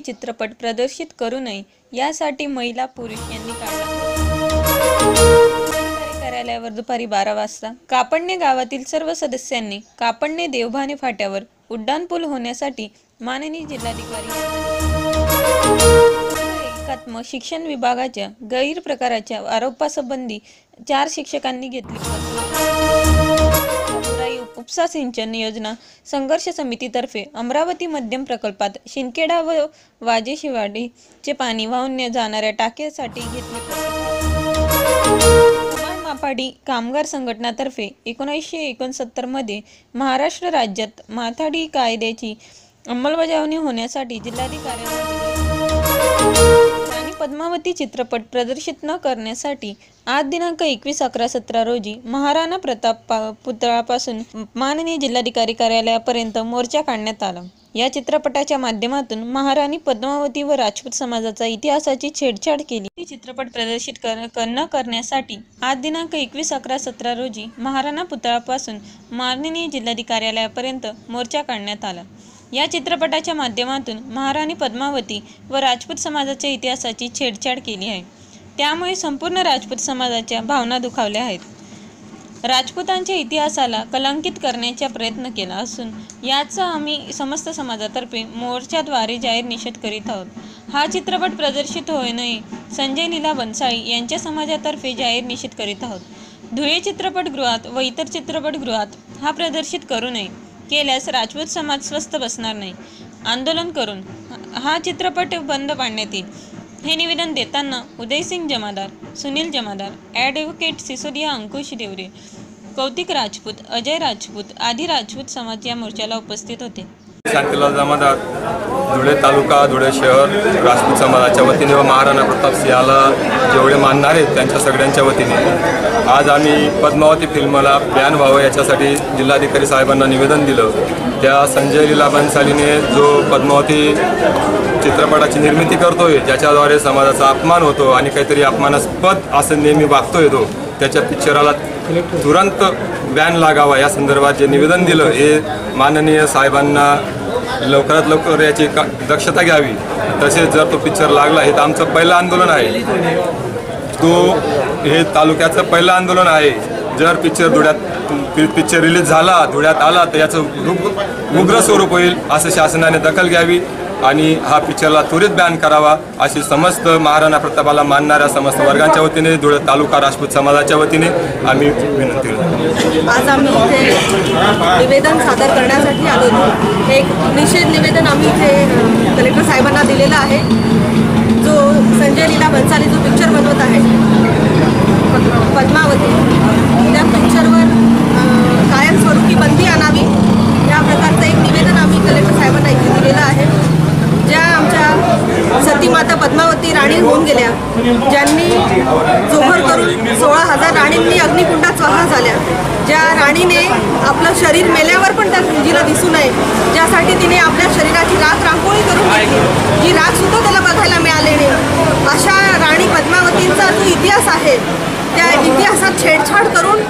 मराठी चित्रपट प्रदर्शित करू नये यासाठी महिला पुरुष यांनी काढला कार्यालयावर दुपारी बारा वाजता कापडणे गावातील सर्व सदस्यांनी कापडणे देवभाने फाट्यावर उड्डाणपूल होण्यासाठी माननीय जिल्हाधिकारी एकात्म शिक्षण विभागाच्या गैरप्रकाराच्या आरोपासंबंधी चार शिक्षकांनी घेतली. उपसा सिंचन योजना संघर्ष समितीतर्फे अमरावती मध्यम प्रकल्पात शिंदखेडा व वाजेशिवाडीचे पाणी वाहून जाणाऱ्या टाकेसाठी घेतले मापाडी कामगार संघटनातर्फे एकोणीसशे एकोणसत्तरमध्ये महाराष्ट्र राज्यात माथाडी कायद्याची अंमलबजावणी होण्यासाठी जिल्हाधिकारी पद्मावती चित्रपट प्रदर्शित न करण्यासाठी आज दिनांक एकवीस अकरा सतरा रोजी महाराणा प्रताप पा- पुतळापासून माननीय जिल्हाधिकारी कार्यालयापर्यंत मोर्चा काढण्यात आला. या चित्रपटाच्या माध्यमातून महाराणी पद्मावती व राजपूत समाजाचा इतिहासाची छेडछाड केली. ही चित्रपट प्रदर्शित कर कर- न करण्यासाठी आज दिनांक एकवीस अकरा सतरा रोजी महाराणा पुतळापासून माननीय जिल्हाधिकारी कार्यालयापर्यंत मोर्चा काढण्यात आला. या चित्रपटाच्या माध्यमातून महाराणी पद्मावती व राजपूत समाजाच्या इतिहासाची छेडछाड केली आहे. त्यामुळे संपूर्ण राजपूत समाजाच्या भावना दुखावल्या आहेत. राजपूतांच्या इतिहासाला कलंकित करण्याचा प्रयत्न केला असून याचा आम्ही समस्त समाजातर्फे मोर्चाद्वारे जाहीर निषेध करीत आहोत. हा चित्रपट प्रदर्शित होऊ नये संजय लीला बनसाळी यांच्या समाजातर्फे जाहीर निषेध करीत आहोत. धुळे चित्रपटगृहात व इतर चित्रपटगृहात हा प्रदर्शित करू नये. केल्यास राजपूत समाज स्वस्थ बसणार नाही. आंदोलन करून हा चित्रपट बंद पाडण्यात येईल. हे निवेदन देताना उदयसिंग जमादार सुनील जमादार ॲडव्होकेट सिसोदिया अंकुश देवरे कौतिक राजपूत अजय राजपूत आदी राजपूत समाज या मोर्चाला उपस्थित होते. शांतीलाल जमादार धुळे तालुका धुळे शहर राजपूत समाजाच्या वतीने व महाराणा प्रताप सिंहाला जेवढे मानणार आहेत त्यांच्या सगळ्यांच्या वतीने. आज आम्ही पद्मावती फिल्मला प्लॅन व्हावं याच्यासाठी जिल्हाधिकारी साहेबांना निवेदन दिलं. त्या संजय लीला भन्सालीने जो पद्मावती चित्रपटाची निर्मिती करतोय ज्याच्याद्वारे समाजाचा अपमान होतो आणि काहीतरी अपमानास्पद असं नेहमी वागतोय तो त्याच्या पिक्चराला तुरंत बॅन लागावा या संदर्भात जे निवेदन दिलं हे माननीय साहेबांना लवकरात लवकर याची का दक्षता घ्यावी. तसेच जर तो पिक्चर लागला हे तर आमचं पहिलं आंदोलन आहे. तो हे तालुक्याचं पहिलं आंदोलन आहे. जर पिक्चर धुळ्यात पिक्चर रिलीज झाला धुळ्यात आला तर याचं उग्र स्वरूप होईल असं शासनाने दखल घ्यावी. आणि हा पिक्चरला त्वरित बॅन करावा अशी समस्त महाराणा प्रतापाला मानणाऱ्या समस्त वर्गांच्या वतीने धुळे तालुका राजपूत समाजाच्या वतीने आम्ही विनंती करतो. आज आम्ही इथे निवेदन सादर करण्यासाठी आलो हे एक निषेध निवेदन आम्ही इथे कलेक्टर साहेबांना दिलेलं आहे. जो संजय लीला भन्साली जो पिक्चर बनवत आहे पद्मावती त्या पिक्चरवर कायमस्वरूपी बंदी आणावी. या प्रकारचं एक निवेदन आम्ही कलेक्टर साहेबांना इथे दिलेलं आहे. आता पद्मावती राणी होऊन गेल्या ज्यांनी जोहर करून सोळा हजार राणींनी अग्निकुंडात स्वाहा झाल्या. ज्या राणीने आपलं शरीर मेल्यावर पण त्या गुंजीला दिसू नये ज्यासाठी तिने आपल्या शरीराची राख रांगोळी करून घेतली जी राख सुद्धा त्याला बघायला मिळाली नाही अशा राणी पद्मावतींचा जो इतिहास आहे इतिहासात छेडछाड करून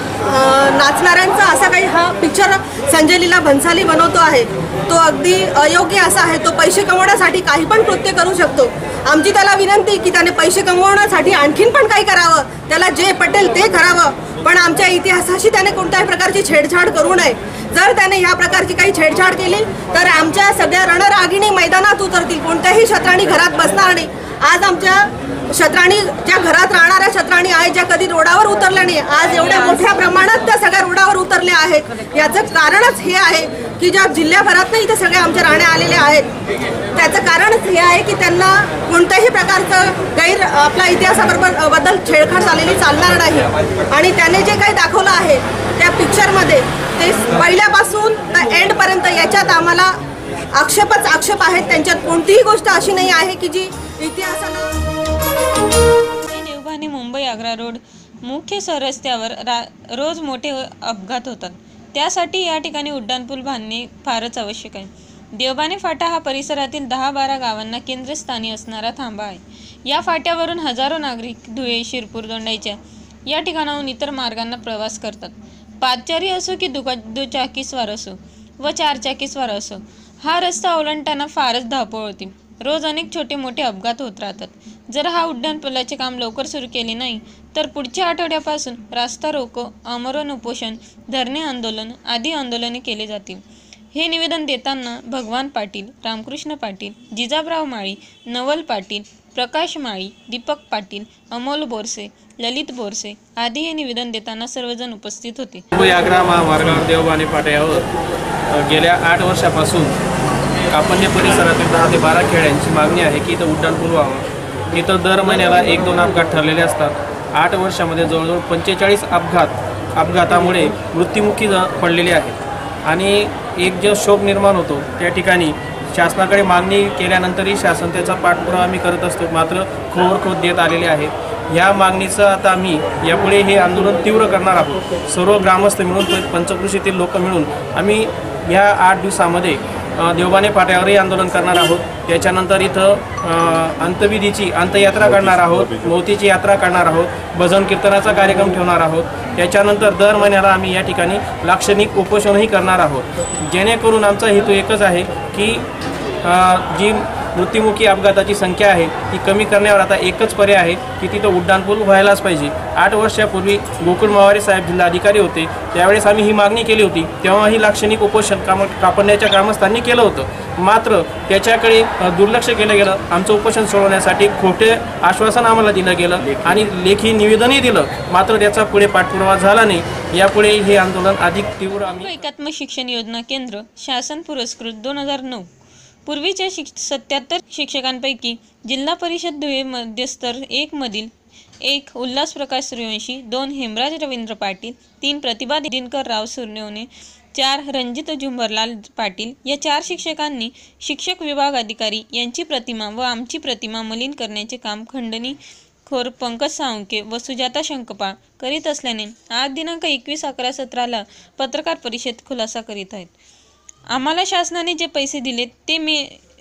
नाचणाऱ्यांचा असा काही हा पिक्चर संजय लीला भन्साली बनवतो आहे. तो अगदी अयोग्य असा आहे. तो पैसे कमवण्यासाठी काही पण कृत्य करू शकतो. आमची त्याला विनंती की त्याने पैसे कमवण्यासाठी आणखीन पण काही करावं. त्याला जे पटेल ते करावं. पण आमच्या इतिहासाशी त्याने कोणत्याही प्रकारची छेडछाड करू नये. जर त्याने ह्या प्रकारची काही छेडछाड केली तर आमच्या सगळ्या रणरागिणी मैदानात उतरतील. कोणत्याही शत्राणी घरात बसणार नाही. आज आमच्या शत्राणी ज्या घरात राहणाऱ्या आणि आहेत ज्या कधी रोडावर उतरल्या नाही आज एवढ्या मोठ्या प्रमाणात त्या सगळ्या रोडावर उतरल्या आहेत. याचं कारणच हे आहे की ज्या जिल्ह्याभरात इथे सगळ्या आमच्या राहण्या आलेल्या आहेत त्याचं कारणच हे आहे की त्यांना कोणत्याही प्रकारचं गैर आपल्या इतिहासाबरोबरबद्दल छेडखाड झालेली चालणार नाही. आणि त्याने जे काही दाखवलं आहे त्या पिक्चरमध्ये ते पहिल्यापासून तर एंडपर्यंत याच्यात आम्हाला आक्षेपच आक्षेप आहेत. त्यांच्यात कोणतीही गोष्ट अशी नाही आहे की जी इतिहासाला मुंबई आग्रा रोड मुख्य रस्त्यावर रा रोज मोठे अपघात होतात. त्यासाठी या ठिकाणी उड्डाणपूल बांधणे फारच आवश्यक आहे. देवबाने फाटा हा परिसरातील दहा बारा गावांना केंद्रस्थानी असणारा थांबा आहे. या फाट्यावरून हजारो नागरिक धुळे शिरपूर दोंडाईच्या या ठिकाणाहून इतर मार्गांना प्रवास करतात. पादचारी असो की दुका दुचाकीस्वार असो व चारचाकीस्वार असो हा रस्ता ओलांडताना फारच धावपळ होती. रोज अनेक छोटे मोठे अपघात होत राहतात. जर हा उड्डाणपुलाचे काम लवकर सुरू केले नाही तर पुढच्या आठवड्यापासून रास्ता रोको आमरण उपोषण धरणे आंदोलन आदी आंदोलने केले जातील. हे निवेदन देताना भगवान पाटील रामकृष्ण पाटील जिजाबराव माळी नवल पाटील प्रकाश माळी दीपक पाटील अमोल बोरसे ललित बोरसे आदी हे निवेदन देताना सर्वजण उपस्थित होते. मुंबई महामार्गावर देवबाने पाट्यावर गेल्या आठ वर्षापासून कापण्य परिसरातील दहा ते बारा खेड्यांची मागणी आहे की इथं उड्डाणपूल व्हावं. इथं दर महिन्याला एक दोन अपघात ठरलेले असतात. आठ वर्षामध्ये जवळजवळ पंचेचाळीस अपघात अपघातामुळे मृत्युमुखी ज- पडलेले आहेत. आणि एक जो शोक निर्माण होतो त्या ठिकाणी शासनाकडे मागणी केल्यानंतरही शासन त्याचा पाठपुरावा आम्ही करत असतो. मात्र खोवर खोद देत आलेले आहेत या मागणीचं आता आम्ही यापुढे हे आंदोलन तीव्र करणार आहोत. सर्व ग्रामस्थ मिळून पंचकृषीतील लोक मिळून आम्ही ह्या आठ दिवसामध्ये देवबाने पाट्यावरही आंदोलन करणार आहोत. त्याच्यानंतर इथं अंतविधीची अंतयात्रा करणार आहोत. मोतीची. यात्रा करणार आहोत. भजन कीर्तनाचा कार्यक्रम ठेवणार आहोत. त्याच्यानंतर दर महिन्याला आम्ही या ठिकाणी लाक्षणिक उपोषणही करणार आहोत. जेणेकरून आमचा हेतू एकच आहे की जी मृत्युमुखी अपघाताची संख्या आहे. ती कमी करण्यावर आता एकच पर्याय आहे की तिथं उड्डाणपूल व्हायलाच पाहिजे. आठ वर्षापूर्वी गोकुळ मावारे साहेब जिल्हाधिकारी होते. त्यावेळेस आम्ही ही मागणी केली होती. तेव्हाही लाक्षणिक उपोषण काम कापडण्याच्या ग्रामस्थांनी केलं होतं. मात्र त्याच्याकडे दुर्लक्ष केलं गेलं. आमचं उपोषण सोडवण्यासाठी खोटे आश्वासन आम्हाला दिलं गेलं आणि लेखी निवेदनही दिलं. मात्र त्याचा पुढे पाठपुरावा झाला नाही. यापुढे हे आंदोलन अधिक तीव्र आम्ही एकात्म शिक्षण योजना केंद्र शासन पुरस्कृत दोन हजार नऊ. पूर्वीच्या शिक सत्याहत्तर शिक्षकांपैकी जिल्हा परिषद धुळे मध्यस्तर एक मधील एक उल्हास प्रकाश सूर्यवंशी दोन हेमराज रवींद्र पाटील तीन प्रतिभा दिनकर राव सुर्नेवणे चार रणजित झुंबरलाल पाटील या चार शिक्षकांनी शिक्षक विभाग अधिकारी यांची प्रतिमा व आमची प्रतिमा मलिन करण्याचे काम खंडणी खोर पंकज साळुंके व सुजाता शंकपाळ करीत असल्याने आज दिनांक एकवीस अकरा सतराला पत्रकार परिषद खुलासा करीत आहेत. आम्हाला शासनाने जे पैसे दिले ते मे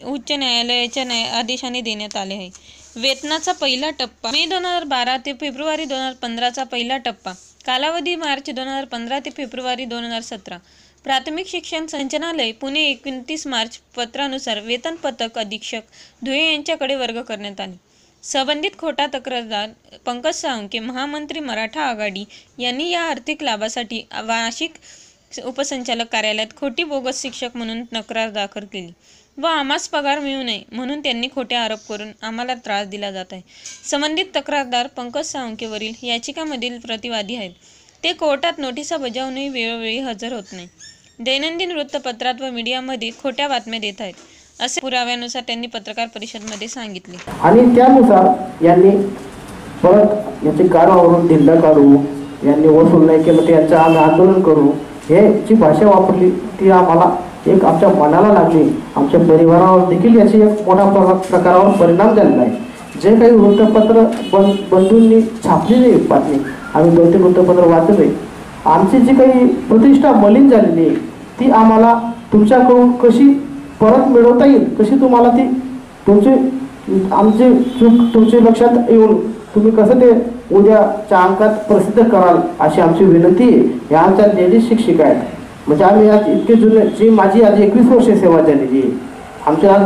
उच्च न्यायालयाच्या न्याय आदेशाने देण्यात आले आहे. वेतनाचा पहिला टप्पा मे दोन हजार बारा ते फेब्रुवारी दोन हजार पंधराचा पहिला टप्पा कालावधी मार्च दोन हजार पंधरा ते फेब्रुवारी दोन हजार सतरा प्राथमिक शिक्षण संचालनालय पुणे एकोणतीस मार्च पत्रानुसार वेतन पथक अधीक्षक धुळे यांच्याकडे वर्ग करण्यात आले. संबंधित खोटा तक्रारदार पंकज साळुंके महामंत्री मराठा आघाडी यांनी या आर्थिक लाभासाठी वार्षिक उपसंचालक कार्यालयात खोटी बोगस शिक्षक म्हणून तक्रार दाखल केली. व आम्हास पगार मिळू नये म्हणून त्यांनी खोटे आरोप करून आम्हाला त्रास दिला जात आहे. संबंधित तक्रारदार पंकज साळुंकेवरील याचिकामधील प्रतिवादी आहेत. ते कोर्टात नोटिसा बजावूनही वेळोवेळी हजर होत नाही. दैनंदिन वृत्तपत्रात व मीडियामध्ये खोट्या बातम्या देत आहेत असे पुराव्यानुसार त्यांनी पत्रकार परिषदमध्ये सांगितले. आणि त्यानुसार यांनी परत याची कारवावरून धिंड काढू यांनी वसूल नाही केलं तर यांचं आम्ही आंदोलन करू हे जी भाषा वापरली ती आम्हाला एक आमच्या मनाला लागली. आमच्या परिवारावर देखील याची एक मोठ्या प्रकारावर परिणाम झालेला आहे. जे काही वृत्तपत्र बं बंधूंनी छापलेली बातमी आम्ही दोन तीन वृत्तपत्र वाचले. आमची जी काही प्रतिष्ठा मलिन झालेली आहे ती आम्हाला तुमच्याकडून कशी परत मिळवता येईल कशी तुम्हाला ती तुमचे आमचे चूक तुमच्या लक्षात येऊन तुम्ही कसं ते उद्याच्या अंकात प्रसिद्ध कराल अशी आमची विनंती आहे. या आमच्या लेडीज शिक्षिका आहेत. म्हणजे आम्ही आज इतके जुने जी माझी आज एकवीस वर्ष सेवा झालेली आहे. आमच्या आज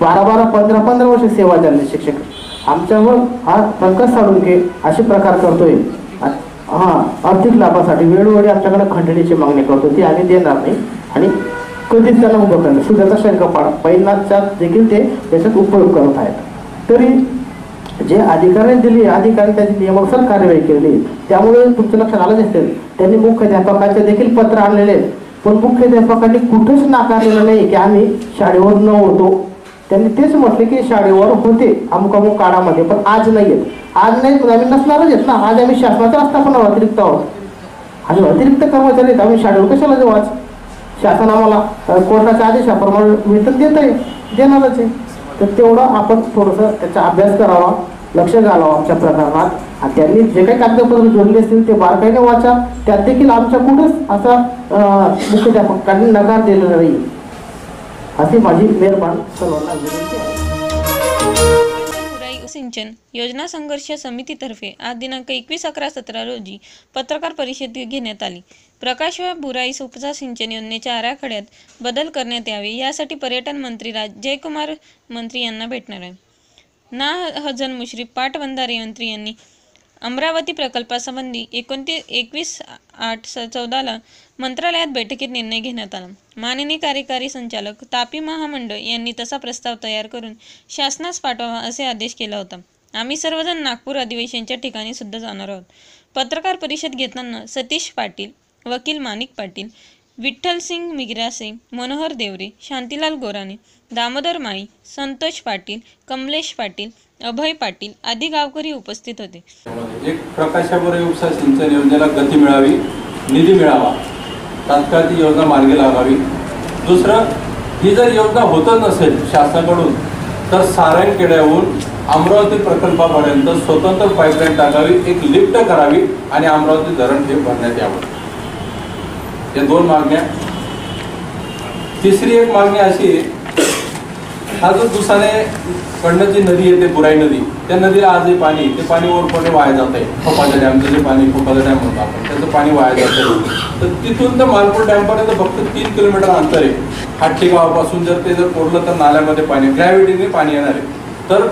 बारा बारा पंधरा पंधरा वर्ष सेवा झालेली शिक्षक. आमच्यावर हा पंकज साळुंके असे प्रकार करतोय. हा आर्थिक लाभासाठी वेळोवेळी आमच्याकडे खंडणीची मागणी करतो. ती आम्ही देणार नाही. आणि कधीच त्याला उभं करणार. सुजाता शंकपाळ पहिल्यांदा देखील ते त्याच्यात उपयोग करत आहेत. तरी जे अधिकाऱ्याने दिली अधिकारी त्यांची नियमानुसार कार्यवाही केली. त्यामुळे तुमच्या लक्षात आलं असेल त्यांनी मुख्याध्यापकाचे देखील पत्र आणलेले आहेत. पण मुख्याध्यापकांनी कुठंच नाकारलेलं नाही की आम्ही शाळेवर न होतो त्यांनी तेच म्हटले की शाळेवर होते अमुक अमुक काळामध्ये पण आज नाही आहेत आज नाही पण आम्ही नसणारच आहेत ना. आज आम्ही शासनाचा आस्थापना अतिरिक्त आहोत. आणि अतिरिक्त कर्मचारी आहेत. आम्ही शाळेवर कशाला जाऊ आज? शासन आम्हाला कोर्टाच्या आदेशाप्रमाणे वेतन देत आहे देणारच आहे. तर तेवढं आपण थोडंसं त्याचा अभ्यास करावा लक्ष घालावं आमच्या प्रकरणात. आणि त्यांनी जे काही कागदपत्र जोडले असतील ते बारकाईने वाचा. त्यात देखील आमच्या कुठंच असा मुख्याध्यापकांनी नकार दिलेला नाही अशी माझी निर्माण सर्वांना विनंती आहे. सिंचन योजना संघर्ष समितीतर्फे आज दिनांक एकवीस अकरा सतरा रोजी पत्रकार परिषद घेण्यात आली. प्रकाश व बुराई उपसा सिंचन योजनेच्या आराखड्यात बदल करण्यात यावे यासाठी पर्यटन मंत्री राज जयकुमार मंत्री यांना भेटणार आहे. ना हजन मुश्रीफ पाटबंधारे मंत्री यांनी अमरावती प्रकल्पासंबंधी एकोणतीस एकवीस आठ स चौदाला मंत्रालयात बैठकीत निर्णय घेण्यात आला. माननीय कार्यकारी संचालक तापी महामंडळ यांनी तसा प्रस्ताव तयार करून शासनास पाठवावा असे आदेश केला होता. आम्ही सर्वजण नागपूर अधिवेशनच्या ठिकाणी सुद्धा जाणार आहोत. पत्रकार परिषद घेताना सतीश पाटील वकील माणिक पाटील विठ्ठल सिंग मनोहर देवरे शांतीलाल गोराने दामोदर माळी संतोष पाटील कमलेश पाटील अभय पाटील आदी गावकरी उपस्थित होते. एक प्रकाशावर उपसा सिंचन योजनेला गती मिळावी निधी मिळावा तात्काळ ती योजना मार्गी लागावी. दुसरं ही जर योजना होतच नसेल शासनाकडून तर सारंगखेड्याहून अमरावती प्रकल्पापर्यंत स्वतंत्र पाईपलाईन टाकावी एक लिफ्ट करावी आणि अमरावती धरण हे भरण्यात यावं. या दोन मागण्या. तिसरी एक मागणी अशी आहे हा जो दुसाने कडनं जी नदी येते बुराई नदी. त्या नदीला आजही पाणी ते पाणी ओरपणे वाया जात आहे. खोपाच्या डॅमचं जे पाणी खोपाचा डॅम म्हणतो आपण त्याचं पाणी वाया जात आहे. तर तिथून तर मालपूर डॅमपर्यंत फक्त तीन किलोमीटर अंतर आहे. हाट्टी गावापासून जर ते जर कोरलं तर नाल्यामध्ये पाणी ग्रॅव्हिटीने पाणी येणार आहे. तर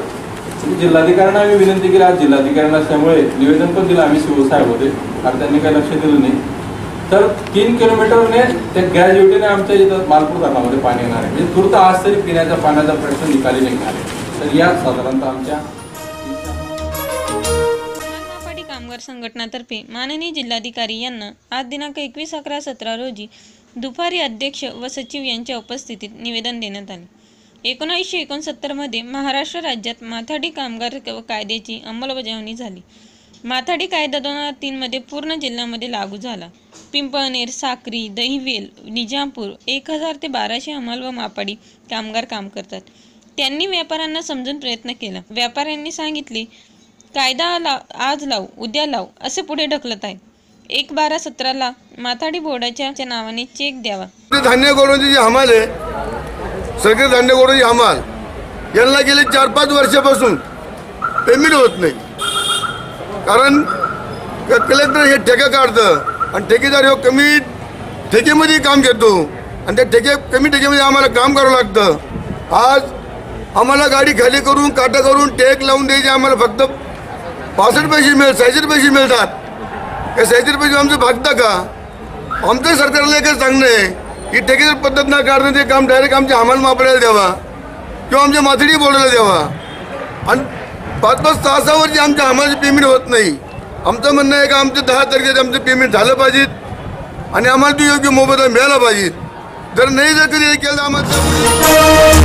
जिल्हाधिकाऱ्यांना आम्ही विनंती केली. आज जिल्हाधिकाऱ्यांना असल्यामुळे निवेदन पण दिलं. आम्ही शिवसाहेब होते. कारण त्यांनी काही लक्ष दिलं नाही. तर तीन किलोमीटरने त्या ग्रॅज्युएटीने आमच्या इथं मालपूर धरणामध्ये पाणी येणार आहे. म्हणजे तुर्त आज तरी पिण्याच्या पाण्याचा प्रश्न निकाली निघणार आहे. तर या साधारणतः आमच्या कामगार संघटनातर्फे माननीय जिल्हाधिकारी यांना आज दिनांक एकवीस अकरा सतरा रोजी दुपारी अध्यक्ष व सचिव यांच्या उपस्थितीत निवेदन देण्यात आले. एकोणीसशे एकोणसत्तरमध्ये महाराष्ट्र राज्यात माथाडी कामगार कायद्याची अंमलबजावणी झाली. माथाडी कायदा दोन हजार तीनमध्ये पूर्ण जिल्ह्यामध्ये लागू झाला. पिंपळनेर साक्री दहिवेल निजामपूर एक हजार ते बाराशे हमाल व मापाडी कामगार काम करतात. त्यांनी व्यापाऱ्यांना समजून प्रयत्न केला. व्यापाऱ्यांनी सांगितले कायदा लाव आज लावू उद्या लावू असे पुढे ढकलत आहे. एक बारा सतराला माथाडी बोर्डाच्या नावाने चेक द्यावा. धान्य गोडवची जी हमाल आहे सगळे धान्य गोडवची हमाल यांना गेले चार पाच वर्षापासून पेमेंट होत नाही. कारण कलेक्टर हे ठेके काढतं. आणि ठेकेदार हे कमी ठेकेमध्ये काम घेतो आणि त्या ठेके कमी ठेकेमध्ये आम्हाला काम करावं लागतं. आज आम्हाला गाडी खाली करून काटा करून टेक लावून द्यायचे आम्हाला फक्त पासष्ट पैसे मिळत सहाशे पैसे मिळतात. या सहाशे पैसे आमचं भागतं का? आमचं सरकारला एकच सांगणं आहे की ठेकेदार पद्धत न काढणं ते काम डायरेक्ट आमच्या हमाल मापड्याला द्यावा. किंवा आमच्या माथडी बोलायला द्यावा. आणि पाच पाच तासावरची आमच्या आम्हाला पेमेंट होत नाही. आमचं म्हणणं आहे का आमचं दहा तारखेचं आमचं पेमेंट झालं पाहिजेत आणि आम्हाला तो योग्य मोबदला मिळाला पाहिजे. जर नाही जर कधी केलं तर आम्हाला